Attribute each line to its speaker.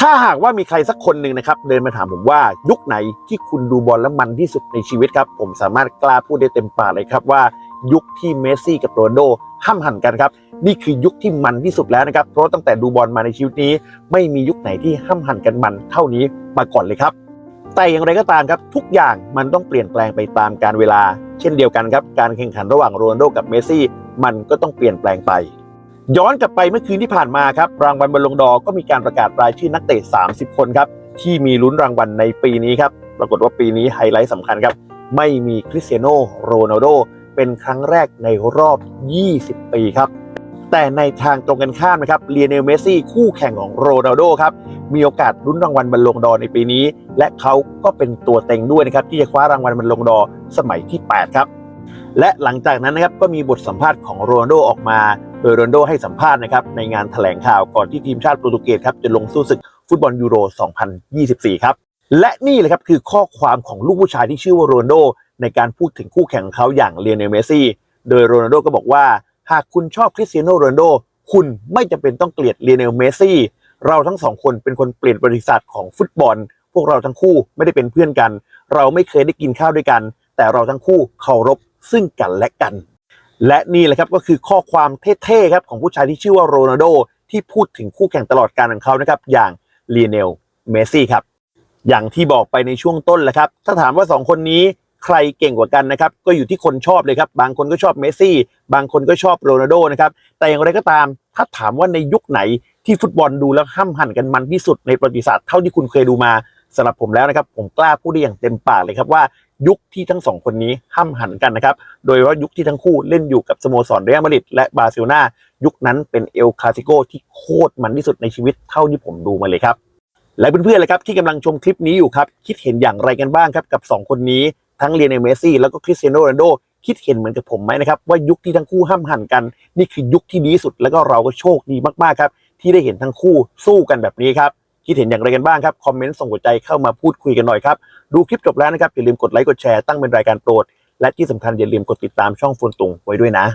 Speaker 1: ถ้าหากว่ามีใครสักคนหนึ่งนะครับ เดินมาถามผมว่ายุคไหนที่คุณดูบอลแล้วมันที่สุดในชีวิตครับ ผมสามารถกล้าพูดได้เต็มปากเลยครับว่า ยุคที่เมสซี่กับโรนโดห้ามหันกันครับ นี่คือยุคที่มันที่สุดแล้วนะครับ เพราะตั้งแต่ดูบอลมาในชีวิตนี้ ไม่มียุคไหนที่ห้ามหันกันมันเท่านี้มาก่อนเลยครับแต่อย่างไรก็ตามครับ ทุกอย่างมันต้องเปลี่ยนแปลงไปตามการเวลา เช่นเดียวกันครับ การแข่งขันระหว่างโรนโดกับเมสซี่มันก็ต้องเปลี่ยนแปลงไป ย้อนกลับไปเมื่อคืนที่ผ่านมาครับรางวัลบอลลงดอร์ก็มีการประกาศรายชื่อนักเตะ 30 คนครับที่มีลุ้นรางวัลในปีนี้ครับปรากฏว่าปีนี้ไฮไลท์สำคัญครับ ไม่มีคริสเตียโนโรนัลโดเป็นครั้งแรกในรอบ 20 ปีครับ แต่ในทางตรงกันข้ามนะครับเลียเนลเมสซี่คู่แข่งของโรนัลโดครับมีโอกาสลุ้นรางวัลบอลลงดอร์ในปีนี้ และเขาก็เป็นตัวเต็งด้วยนะครับที่จะคว้ารางวัลบอลลงดอร์สมัยที่ 8 ครับ และหลังจากนั้นนะครับก็มีบทสัมภาษณ์ของโรนัลโดออกมา โดยโรนัลโดให้สัมภาษณ์นะครับในงานแถลงข่าวก่อนที่ทีมชาติโปรตุเกสครับจะลงสู้ศึกฟุตบอลยูโร 2024 ครับ และนี่เลยครับคือข้อความของลูกผู้ชายที่ชื่อว่าโรนัลโดในการพูดถึงคู่แข่งเขาอย่างเลียนเนลเมสซี่ โดยโรนัลโดก็บอกว่า หากคุณชอบคริสเตียโนโรนัลโดคุณไม่จำเป็นต้องเกลียดเลียนเนลเมสซี่ เราทั้งสองคนเป็นคนเปลี่ยนบริษัทของฟุตบอล พวกเราทั้งคู่ไม่ได้เป็นเพื่อนกัน เราไม่เคยได้กินข้าวด้วยกัน แต่เราทั้งคู่เคารพ ซึ่งกันและกัน และนี่แหละครับก็คือข้อความเท่ๆครับของผู้ชายที่ชื่อว่าโรนัลโดที่พูดถึงคู่แข่งตลอดการของเขานะครับอย่างเลียเนลเมสซี่ครับอย่างที่บอกไปในช่วงต้นแหละครับ ถ้าถามว่า 2 คนนี้ใครเก่งกว่ากันนะครับ ก็อยู่ที่คนชอบเลยครับ บางคนก็ชอบเมสซี่ บางคนก็ชอบโรนัลโดนะครับ แต่อย่างไรก็ตาม ถ้าถามว่าในยุคไหนที่ฟุตบอลดูแล้วห้ำหั่นกันมันที่สุดในประวัติศาสตร์เท่าที่คุณเคยดูมาสำหรับผมแล้วนะครับ ผมกล้าพูดได้อย่างเต็มปากเลยครับว่า ยุคที่ทั้งสองคนนี้ห้ำหันกันนะครับ โดยว่ายุคที่ทั้งคู่เล่นอยู่กับสโมสรเรอัลมาดริดและบาร์เซโลนายุคนั้นเป็นเอลคลาสิโกที่โคตรมันที่สุดในชีวิตเท่าที่ผมดูมาเลยครับ และเพื่อนๆเลยครับที่กำลังชมคลิปนี้อยู่ครับ คิดเห็นอย่างไรกันบ้างครับกับ 2 คนนี้ทั้งเลียนเมสซี่แล้วก็คริสเตียโนโรนัลโดคิดเห็นเหมือนกับผมไหมนะครับว่ายุคที่ทั้งคู่ห้ามหันกัน นี่คือยุคที่ดีสุดแล้วก็เราก็โชคดีมากๆครับที่ได้เห็นทั้งคู่สู้กันแบบนี้ครับ คิดเห็นอย่างไรกันบ้างครับ คอมเมนต์ส่งหัวใจเข้ามาพูดคุยกันหน่อยครับ ดูคลิปจบแล้วนะครับอย่าลืมกดไลค์กดแชร์ตั้งเป็นรายการโปรด และที่สำคัญอย่าลืมกดติดตามช่องฟูนตุงไว้ด้วยนะ